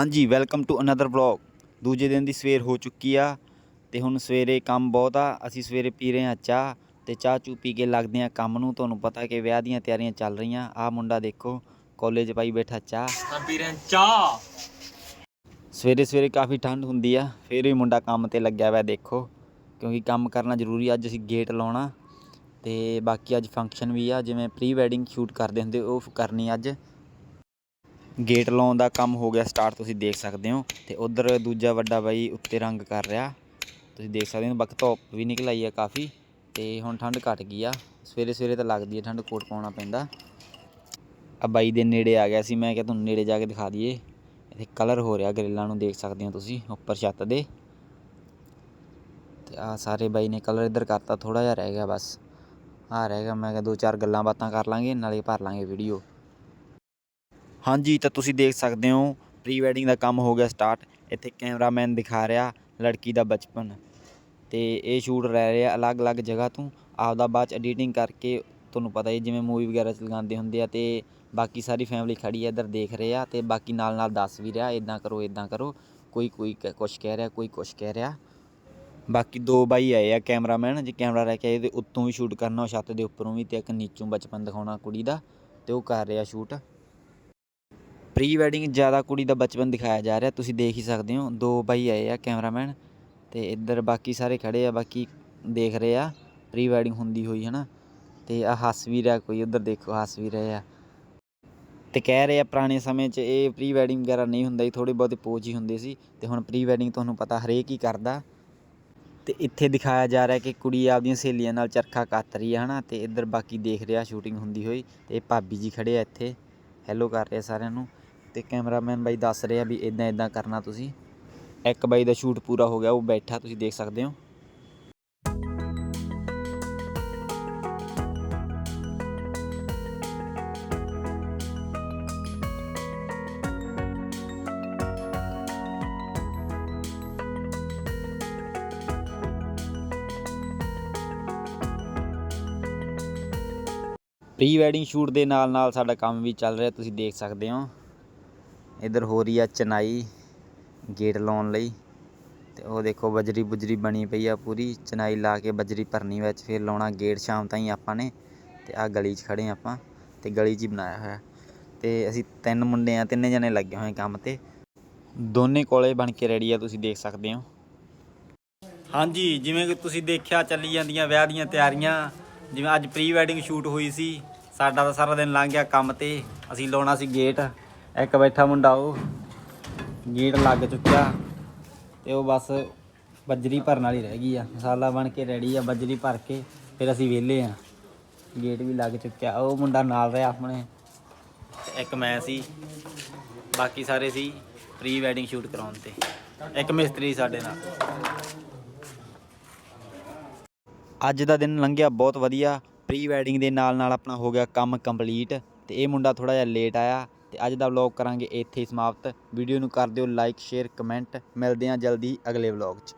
ਹਾਂਜੀ welcome to another vlog ਦੂਜੇ ਦਿਨ ਦੀ ਸਵੇਰ ਹੋ ਚੁੱਕੀ ਆ ਤੇ ਹੁਣ ਸਵੇਰੇ ਕੰਮ ਬਹੁਤ ਆ। ਅਸੀਂ ਸਵੇਰੇ ਪੀ ਰਹੇ ਹਾਂ ਚਾਹ ਤੇ ਚਾਹ ਚੂ ਪੀ ਕੇ ਲੱਗਦੇ ਆ ਕੰਮ ਨੂੰ। ਤੁਹਾਨੂੰ ਪਤਾ ਕਿ ਵਿਆਹ ਦੀਆਂ ਤਿਆਰੀਆਂ ਚੱਲ ਰਹੀਆਂ। ਆ ਮੁੰਡਾ ਦੇਖੋ ਕਾਲਜ ਪਾਈ ਬੈਠਾ ਚਾਹ। ਮੈਂ ਪੀ ਰਿਹਾ ਚਾਹ। ਸਵੇਰੇ ਸਵੇਰੇ ਕਾਫੀ ਠੰਡ ਹੁੰਦੀ ਆ ਫਿਰ ਵੀ ਮੁੰਡਾ ਕੰਮ ਤੇ ਲੱਗਿਆ ਹੋਇਆ ਦੇਖੋ ਕਿਉਂਕਿ ਕੰਮ ਕਰਨਾ ਜ਼ਰੂਰੀ ਅੱਜ ਅਸੀਂ ਗੇਟ ਲਾਉਣਾ ਤੇ ਬਾਕੀ ਅੱਜ ਫੰਕਸ਼ਨ ਵੀ ਆ। ਜਿਵੇਂ ਪ੍ਰੀ ਵੈਡਿੰਗ ਸ਼ੂਟ ਕਰਦੇ ਹੁੰਦੇ ਉਹ ਕਰਨੀ ਅੱਜ। ਗੇਟ ਲਾਉਣ ਦਾ ਕੰਮ ਹੋ ਗਿਆ ਸਟਾਰਟ ਤੁਸੀਂ ਦੇਖ ਸਕਦੇ ਹੋ। ਤੇ ਉਧਰ ਦੂਜਾ ਵੱਡਾ ਬਾਈ ਉੱਤੇ ਰੰਗ ਕਰ ਰਿਹਾ। ਤੁਸੀਂ ਦੇਖ ਸਕਦੇ ਹੋ, ਬਾਕੀ ਧੁੱਪ ਵੀ ਨਿਕਲ ਆਈ ਆ ਕਾਫੀ। ਤੇ ਹੁਣ ਠੰਡ ਘਟ ਗਈ ਆ। ਸਵੇਰੇ ਸਵੇਰੇ ਤਾਂ ਲੱਗਦੀ ਹੈ ਠੰਡ, ਕੋਟ ਪਾਉਣਾ ਪੈਂਦਾ। ਆ ਬਾਈ ਦੇ ਨੇੜੇ ਆ ਗਿਆ ਸੀ, ਮੈਂ ਕਿਹਾ ਤੁਹਾਨੂੰ ਨੇੜੇ ਜਾ ਕੇ ਦਿਖਾ ਦਈਏ। ਇੱਥੇ ਕਲਰ ਹੋ ਰਿਹਾ, ਗ੍ਰਿਲਾਂ ਨੂੰ ਦੇਖ ਸਕਦੇ ਹੋ ਤੁਸੀਂ, ਉੱਪਰ ਛੱਤ ਦੇ। ਤੇ ਆ ਸਾਰੇ ਬਾਈ ਨੇ ਕਲਰ ਇੱਧਰ ਕਰਤਾ ਥੋੜਾ ਜਿਹਾ ਰਹਿ ਗਿਆ ਬਸ। ਆ ਰਹਿ ਗਿਆ, ਮੈਂ ਕਿਹਾ ਦੋ ਚਾਰ ਗੱਲਾਂ ਬਾਤਾਂ ਕਰ ਲਾਂਗੇ, ਨਾਲੇ ਭਰ ਲਾਂਗੇ ਵੀਡੀਓ ਹਾਂਜੀ, ਤਾਂ ਤੁਸੀਂ ਦੇਖ ਸਕਦੇ ਹੋ ਪ੍ਰੀ ਵੈਡਿੰਗ ਦਾ ਕੰਮ ਹੋ ਗਿਆ ਸਟਾਰਟ ਇੱਥੇ ਕੈਮਰਾਮੈਨ ਦਿਖਾ ਰਿਹਾ ਲੜਕੀ ਦਾ ਬਚਪਨ। ਅਤੇ ਇਹ ਸ਼ੂਟ ਰਹਿ ਰਿਹਾ ਅਲੱਗ-ਅਲੱਗ ਜਗ੍ਹਾ ਤੋਂ। ਆਪਦਾ ਬਾਅਦ ਚ ਐਡੀਟਿੰਗ ਕਰਕੇ ਤੁਹਾਨੂੰ ਪਤਾ ਹੀ ਜਿਵੇਂ ਮੂਵੀ ਵਗੈਰਾ ਚ ਲਗਾਉਂਦੇ ਹੁੰਦੇ ਆ ਅਤੇ ਬਾਕੀ ਸਾਰੀ ਫੈਮਿਲੀ ਖੜ੍ਹੀ ਹੈ ਇੱਧਰ ਦੇਖ ਰਹੇ ਆ ਅਤੇ ਬਾਕੀ ਨਾਲ ਨਾਲ ਦੱਸ ਵੀ ਰਿਹਾ ਇੱਦਾਂ ਕਰੋ ਇੱਦਾਂ ਕਰੋ। ਕੋਈ ਕੋਈ ਕ- ਕੁਛ ਕਹਿ ਰਿਹਾ, ਕੋਈ ਕੁਛ ਕਹਿ ਰਿਹਾ। ਬਾਕੀ ਦੋ ਬਾਈ ਆਏ ਆ ਕੈਮਰਾਮੈਨ ਜੇ ਕੈਮਰਾ ਲੈ ਕੇ ਆਏ ਤੇ ਉੱਤੋਂ ਵੀ ਸ਼ੂਟ ਕਰਨਾ, ਉਹ ਛੱਤ ਦੇ ਉੱਪਰੋਂ ਵੀ ਤੇ ਇੱਕ ਨੀਚੋਂ ਬਚਪਨ ਦਿਖਾਉਣਾ ਕੁੜੀ ਦਾ, ਤੇ ਉਹ ਕਰ ਰਿਹਾ ਸ਼ੂਟ ਪ੍ਰੀ ਵੈਡਿੰਗ ਜ਼ਿਆਦਾ ਕੁੜੀ ਦਾ ਬਚਪਨ ਦਿਖਾਇਆ ਜਾ ਰਿਹਾ, ਤੁਸੀਂ ਦੇਖ ਹੀ ਸਕਦੇ ਹੋ। ਦੋ ਬਾਈ ਆਏ ਆ, ਕੈਮਰਾਮੈਨ ਤੇ ਇੱਧਰ ਬਾਕੀ ਸਾਰੇ ਖੜੇ ਆ, ਬਾਕੀ ਦੇਖ ਰਹੇ ਆ ਪ੍ਰੀ ਵੈਡਿੰਗ ਹੁੰਦੀ ਹੋਈ ਹੈ ਨਾ ਤੇ ਆ ਹੱਸ ਵੀ ਰਿਹਾ ਕੋਈ ਉਧਰ ਦੇਖੋ ਹੱਸ ਵੀ ਰਹੇ ਆ ਤੇ ਕਹਿ ਰਹੇ ਆ, ਪੁਰਾਣੇ ਸਮੇਂ 'ਚ ਇਹ ਪ੍ਰੀ ਵੈਡਿੰਗ ਵਗੈਰਾ ਨਹੀਂ ਹੁੰਦਾ ਸੀ ਥੋੜੇ ਬਹੁਤੇ ਪੋਜ ਹੀ ਹੁੰਦੇ ਸੀ। ਤੇ ਹੁਣ ਪ੍ਰੀ ਵੈਡਿੰਗ ਤੁਹਾਨੂੰ ਪਤਾ ਹਰੇਕ ਹੀ ਕਰਦਾ। ਤੇ ਇੱਥੇ ਦਿਖਾਇਆ ਜਾ ਰਿਹਾ ਕਿ ਕੁੜੀ ਆਪਦੀਆਂ ਸਹੇਲੀਆਂ ਨਾਲ ਚਰਖਾ ਕੱਤ ਰਹੀ ਹੈ ਹਨਾ। ਤੇ ਇੱਧਰ ਬਾਕੀ ਦੇਖ ਰਿਹਾ ਸ਼ੂਟਿੰਗ ਹੁੰਦੀ ਹੋਈ। ਤੇ ਇਹ ਭਾਬੀ ਜੀ ਖੜੇ ਆ ਇੱਥੇ। ਹੈਲੋ ਕਰ ਰਿਹਾ ਸਾਰਿਆਂ ਨੂੰ ਤੇ ਕੈਮਰਾਮੈਨ ਬਾਈ ਦੱਸ ਰਿਹਾ ਵੀ ਇਦਾਂ ਇਦਾਂ ਕਰਨਾ ਤੁਸੀਂ। ਇੱਕ ਬਾਈ ਦਾ ਸ਼ੂਟ ਪੂਰਾ ਹੋ ਗਿਆ, ਉਹ ਬੈਠਾ, ਤੁਸੀਂ ਦੇਖ ਸਕਦੇ ਹੋ। ਪ੍ਰੀ ਵੈਡਿੰਗ ਸ਼ੂਟ ਦੇ ਨਾਲ ਨਾਲ ਸਾਡਾ ਕੰਮ ਵੀ ਚੱਲ ਰਿਹਾ, ਤੁਸੀਂ ਦੇਖ ਸਕਦੇ ਹੋ। ਇੱਧਰ ਹੋ ਰਹੀ ਆ ਚਨਾਈ ਗੇਟ ਲਾਉਣ ਲਈ। ਤੇ ਉਹ ਦੇਖੋ ਬਜਰੀ ਬੁਜਰੀ ਬਣੀ ਪਈ ਆ ਪੂਰੀ। ਚਨਾਈ ਲਾ ਕੇ ਬਜਰੀ ਭਰਨੀ ਵਿੱਚ ਫਿਰ ਲਾਉਣਾ ਗੇਟ ਸ਼ਾਮ ਤਾਈਂ ਆਪਾਂ ਨੇ। ਤੇ ਆ ਗਲੀ 'ਚ ਖੜੇ ਆਪਾਂ ਤੇ ਗਲੀ 'ਚ ਹੀ ਬਣਾਇਆ ਹੋਇਆ। ਤੇ ਅਸੀਂ ਤਿੰਨ ਮੁੰਡੇ ਆ, ਤਿੰਨੇ ਜਣੇ ਲੱਗੇ ਹੋਏ ਕੰਮ ਤੇ। ਦੋਨੇ ਕੋਲੇ ਬਣ ਕੇ ਰੈਡੀ ਆ, ਤੁਸੀਂ ਦੇਖ ਸਕਦੇ ਹੋ। ਹਾਂਜੀ, ਜਿਵੇਂ ਕਿ ਤੁਸੀਂ ਦੇਖਿਆ ਚੱਲੀ ਜਾਂਦੀਆਂ ਵਿਆਹ ਦੀਆਂ ਤਿਆਰੀਆਂ। ਜਿਵੇਂ ਅੱਜ ਪ੍ਰੀ ਵੈਡਿੰਗ ਸ਼ੂਟ ਹੋਈ ਸੀ। ਸਾਡਾ ਤਾਂ ਸਾਰਾ ਦਿਨ ਲੰਘ ਗਿਆ ਕੰਮ ਤੇ। ਅਸੀਂ ਲਾਉਣਾ ਸੀ ਗੇਟ। ਇੱਕ ਬੈਠਾ ਮੁੰਡਾ ਉਹ। ਗੇਟ ਲੱਗ ਚੁੱਕਿਆ। ਤੇ ਉਹ ਬਸ ਬੱਜਰੀ ਭਰਨ ਵਾਲੀ ਰਹਿ ਗਈ ਆ। ਮਸਾਲਾ ਬਣ ਕੇ ਰੈਡੀ ਆ, ਬੱਜਰੀ ਭਰ ਕੇ। ਫਿਰ ਅਸੀਂ ਵਿਹਲੇ ਆ। ਗੇਟ ਵੀ ਲੱਗ ਚੁੱਕਿਆ। ਉਹ ਮੁੰਡਾ ਨਾਲ ਰਿਹਾ ਆਪਣੇ। ਇੱਕ ਮੈਂ ਸੀ। ਬਾਕੀ ਸਾਰੇ ਸੀ ਪ੍ਰੀ ਵੈਡਿੰਗ ਸ਼ੂਟ ਕਰਾਉਣ ਤੇ। ਇੱਕ ਮਿਸਤਰੀ ਸਾਡੇ ਨਾਲ। ਅੱਜ ਦਾ ਦਿਨ ਲੰਘਿਆ ਬਹੁਤ ਵਧੀਆ। ਪ੍ਰੀ ਵੈਡਿੰਗ ਦੇ ਨਾਲ ਨਾਲ ਆਪਣਾ ਹੋ ਗਿਆ ਕੰਮ ਕੰਪਲੀਟ ਤੇ ਇਹ ਮੁੰਡਾ ਥੋੜਾ ਜਿਹਾ ਲੇਟ ਆਇਆ ਤੇ ਅੱਜ ਦਾ ਵਲੌਗ ਕਰਾਂਗੇ ਇੱਥੇ ਹੀ ਸਮਾਪਤ। ਵੀਡੀਓ ਨੂੰ ਕਰ ਦਿਓ ਲਾਈਕ ਸ਼ੇਅਰ ਕਮੈਂਟ ਮਿਲਦੇ ਹਾਂ ਜਲਦੀ ਅਗਲੇ ਵਲੌਗ 'ਚ।